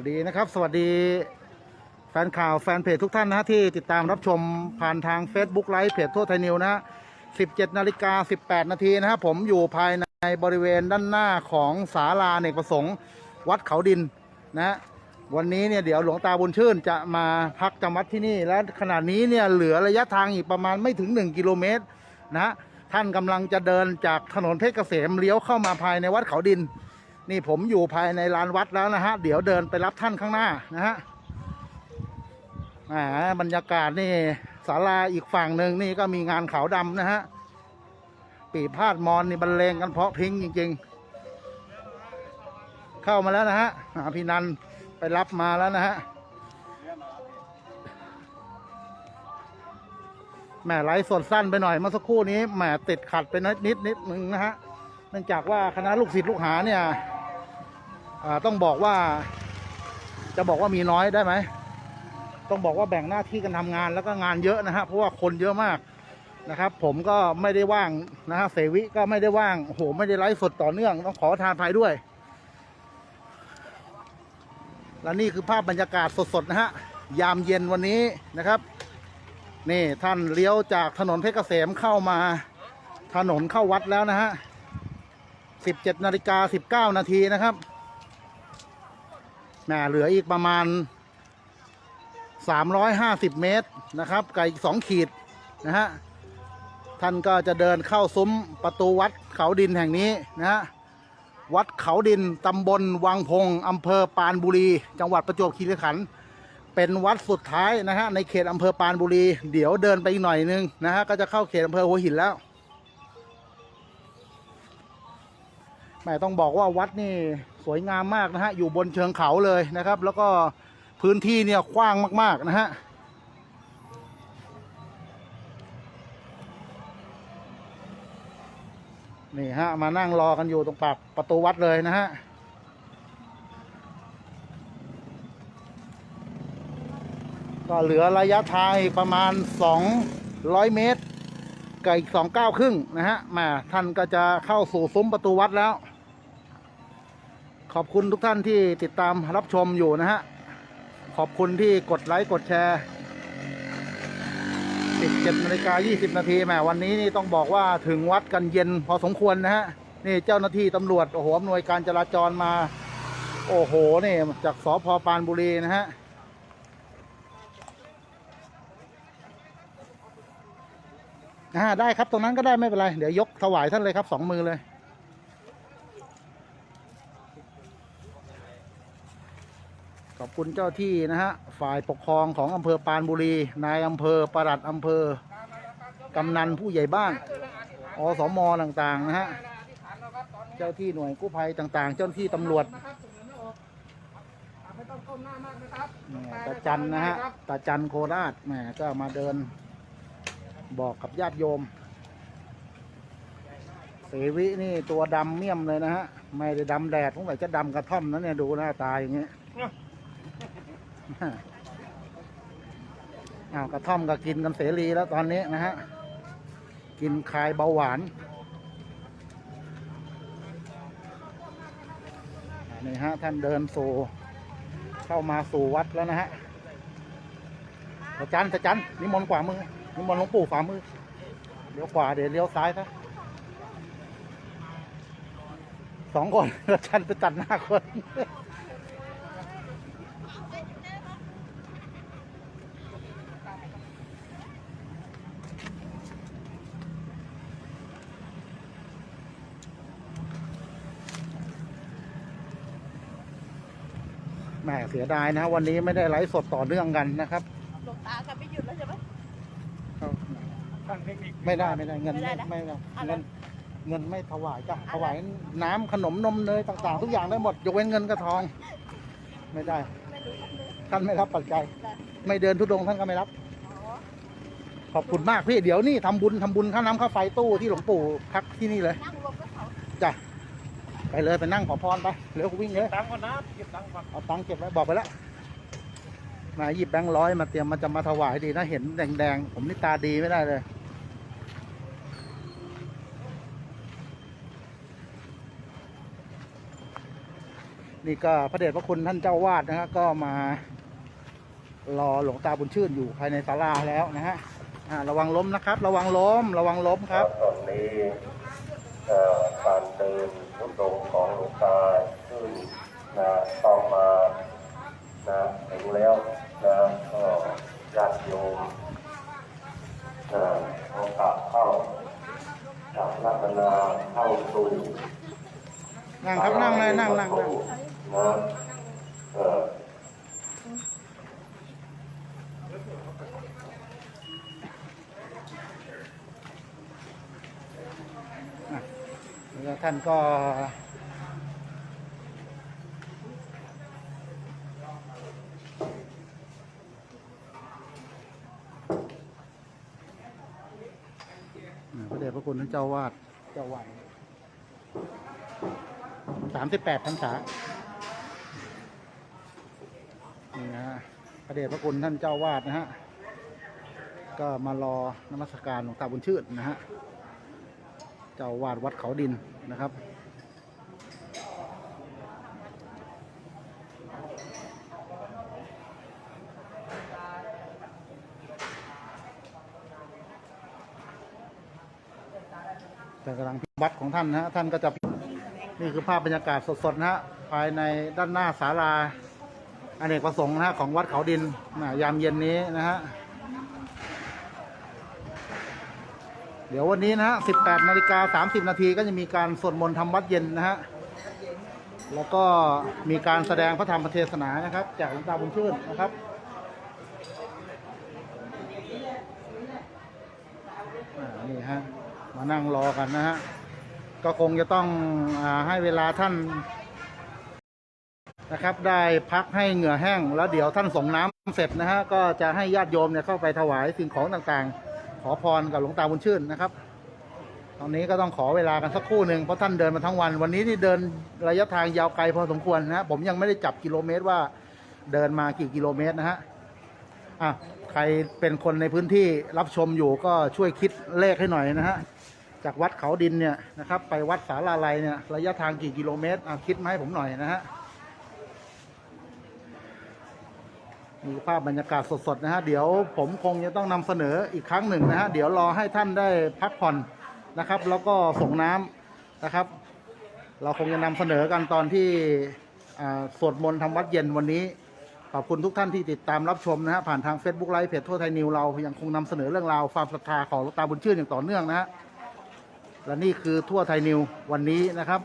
วัสดีนะครับ สวัสดีแฟนข่าวแฟนเพจทุกท่านนะฮะที่ติดตามรับชมผ่านทาง Facebook ไลฟ์เพจทั่วไทยนิวนะฮะ17นาฬิกา18 นาทีนะครับผมอยู่ภายในบริเวณด้านหน้าของศาลาเนกประสงค์ วัดเขาดินนะฮะวันนี้เนี่ยเดี๋ยวหลวงตาบุญชื่นจะมาพักจำวัดที่นี่ และขณะนี้เนี่ยเหลือระยะทางอีกประมาณไม่ถึง 1 กิโลเมตรนะฮะท่านกำลังจะเดินจากถนนเพชรเกษมเลี้ยวเข้ามาภายในวัดเขาดิน นี่ผมอยู่ภายในลานวัดแล้วนะฮะ เดี๋ยวเดินไปรับท่านข้างหน้านะฮะแหมบรรยากาศนี่ศาลาอีกฝั่งหนึ่งนี่ก็มีงานขาวดำนะฮะ ปีพาดมอนนี่บรรเลงกันเพาะพิงจริง ๆ เข้ามาแล้วนะฮะอ่าพี่นันไปรับมาแล้วนะฮะแหมไลฟ์สดสั้นไปหน่อยเมื่อสักครู่นี้แหมติดขัดไปนิดนิดนิดนึงนะฮะเนื่องจากว่าคณะลูกศิษย์ลูกหาเนี่ย ต้องบอกว่า จะบอกว่ามีน้อยได้ไหมต้องบอกว่าแบ่งหน้าที่กันทำงานแล้วก็งานเยอะนะฮะเพราะว่าคนเยอะมากนะครับ ผมก็ไม่ได้ว่างนะฮะเสวิก็ไม่ได้ว่างโหไม่ได้ไลฟ์สดต่อเนื่อง ต้องขอทานภัยด้วย และนี่คือภาพบรรยากาศสดๆนะฮะยามเย็นวันนี้นะครับนี่ท่านเลี้ยวจากถนนเพชรเกษมเข้ามาถนนเข้าวัดแล้วนะฮะ 17นาฬิกา19นาทีนะครับ หมเหลืออีกประมาณ 350 เมตรนะครับไกลอีก 2 ขีดนะฮะท่านก็จะเดินเข้าซุ้มประตูวัดเขาดินแห่งนี้นะฮะวัดเขาดินตำบลวังพงอำเภอปานบุรี จังหวัดประจวบคีรีขันธ์เป็นวัดสุดท้ายนะฮะในเขตอำเภอปานบุรี เดี๋ยวเดินไปอีกหน่อยนึงนะฮะก็จะเข้าเขตอำเภอหัวหินแล้ว แม่ต้องบอกว่าวัดนี่สวยงามมากนะฮะ อยู่บนเชิงเขาเลยนะครับ แล้วก็พื้นที่เนี่ยกว้างมาก ๆ นะฮะนี่ฮะ มานั่งรอกันอยู่ตรงปากประตูวัดเลยนะฮะก็เหลือระยะทางประมาณ 200 เมตรกับอีกสองก้าครึ่งนะฮะมาท่านก็จะเข้าสู่ซุ้มประตูวัดแล้ว อบคุณทุกท่านที่ติดตามรับชมอยู่นะฮะ ขอบคุณที่กดไลค์กดแชร์ 17นาฬิกา20 นาทีแหมวันนี้นี่ต้องบอกว่าถึงวัดกันเย็นพอสมควรนะฮะ นี่เจ้าหน้าที่ตำรวจ โอ้โหอำนวยการจราจรมา โอ้โห นี่ จากสพปรานบุรีนะฮะอ่าได้ครับตรงนั้นก็ได้ไม่เป็นไร เดี๋ยวยกถวายท่านเลยครับสองมือเลย ขอบคุณเจ้าที่นะฮะฝ่ายปกครองของอำเภอปานบุรี นายอำเภอปลัดอำเภอกำนันผู้ใหญ่บ้านอสมต่างๆนะฮะเจ้าที่หน่วยกู้ภัยต่างๆ เจ้าที่ตำรวจตามากนะครับแหม่ตาจันนะฮะตาจันโคราชแหมก็มาเดินบอกกับญาติโยมเสวินี่ตัวดำเมี่ยมเลยนะฮะ ไม่ได้ดำแดดสงสัยจะดำกระท่อมนะเนี่ยดูหน้าตาอย่างเงี้ย อ้าวกระท่อมก็กินกันเสรีแล้วตอนนี้นะฮะ กินคลายเบาหวานนี่ฮะท่านเดินสู่เข้ามาสู่วัดแล้วนะฮะตาจันตาจันนิมนต์ขวามือนิมนต์หลวงปู่ขวามือเลี้ยวขวาเดี๋ยวเลี้ยวซ้ายซะสองคนตาจันไปตัดหน้าคน มเสียดายนะ วันนี้ไม่ได้ไลฟ์สดต่อเนื่องกันนะครับหลวงตาจะไม่หยุดแล้วใช่ไหมไม่ได้ไม่ได้เงินไม่ได้นะไม่ได้อะแล้เงิวนเงินไม่ถวายจ้ะอะไรถวายน้ำขนมนมเนยต่างๆ ทุกอย่างได้หมดยกเว้นเงินกับทอง ไม่ได้ไม่รู้ไม่รู้ท่านไม่รับปัจจัยแต่ไม่เดินทุดงค์ท่านก็ไม่รับ อ๋อขอบคุณมากพี่เดี๋ยวนี่ทำบุญทำบุญค่าน้ำค่าไฟตู้ที่หลวงปู่พักที่นี่เลย นั่งลงก็เขาจ้ะ ไปเลยไปนั่งขอพรไปเร็ววิ่งเลยตังค์ก่อนนะเก็บตังค์ก่อนเอาตังค์เก็บไว้บอกไปแล้วมาหยิบแบงค์ร้อยมาเตรียมมันจะมาถวายดีนะเห็นแดงๆผมนี่ตาดีไม่ได้เลยนนี่ก็พระเดชพระคุณท่านเจ้าวาดนะฮะก็มารอหลวงตาบุญชื่นอยู่ภายในศาลาแล้วนะฮะอ่าระวังล้มนะครับ ระวังล้ม ระวังล้มครับตอนนี้เอ่อการเดิน ทุดงของหลวงตาขึ้นนะต้องมานะถึงแล้วนะก็ญาติโยมนะเอกาสเข้าจากลักนาเข้าสู่นั่งครับนั่งเลยนั่งนั่งนั่งนะเอ่อ แล้ว ท่านก็ พระเดชพระคุณท่านเจ้าวาดเจ้าวาดสามสิบแปดพรรษานี่นะฮะพระเดชพระคุณท่านเจ้าวาดนะฮะ ก็มารอนมัสการหลวงตาบุญชื่นนะฮะ เจ้าวาดวัดเขาดินนะครับ แต่กำลังวัดของท่านนะฮะท่านก็จะนี่คือภาพบรรยากาศสดๆนะฮะภายในด้านหน้าศาลาอเนกประสงค์นะฮะของวัดเขาดินนะยามเย็นนี้นะฮะ เดี๋ยววันนี้นะฮะ 18 นาฬิกา 30 นาทีก็จะมีการสวดมนต์ทำวัดเย็นนะฮะ แล้วก็มีการแสดงพระธรรมเทศนานะครับ จากหลวงตาบุญชื่นนะครับอ่านี่ฮะ มานั่งรอกันนะฮะ ก็คงจะต้องอาให้เวลาท่านนะครับ ได้พักให้เหงื่อแห้ง แล้วเดี๋ยวท่านส่งน้ำเสร็จนะฮะ ก็จะให้ญาติโยมเนี่ยเข้าไปถวายสิ่งของต่างๆ ขอพรกับหลวงตาบุญชื่นนะครับ ตอนนี้ก็ต้องขอเวลากันสักครู่หนึ่งเพราะท่านเดินมาทั้งวัน วันนี้นี่เดินระยะทางยาวไกลพอสมควรนะฮะผมยังไม่ได้จับกิโลเมตรว่าเดินมากี่กิโลเมตรนะฮะอะใครเป็นคนในพื้นที่รับชมอยู่ก็ช่วยคิดเลขให้หน่อยนะฮะจากวัดเขาดินเนี่ยนะครับ ไปวัดสาลาลัยเนี่ยระยะทางกี่กิโลเมตรอะคิดมาให้ผมหน่อยนะฮะ มีภาพบรรยากาศสดๆนะฮะเดี๋ยวผมคงจะต้องนำเสนออีกครั้งหนึ่งนะฮะเดี๋ยวรอให้ท่านได้พักผ่อนนะครับ แล้วก็ส่งน้ำนะครับ เราคงจะนำเสนอกันตอนที่สวดมนต์ทำวัดเย็นวันนี้ ขอบคุณทุกท่านที่ติดตามรับชมนะฮะผ่านทาง Facebook ไลฟ์เพจทั่วไทยนิวเรายังคงนำเสนอเรื่องราวความศรัทธาของหลวงตาบุญชื่นอย่างต่อเนื่องนะฮะและนี่คือทั่วไทยนิววันนี้นะครับ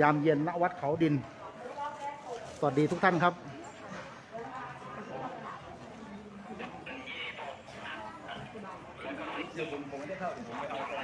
ยามเย็นณวัดเขาดิน สวัสดีทุกท่านครับ ครับ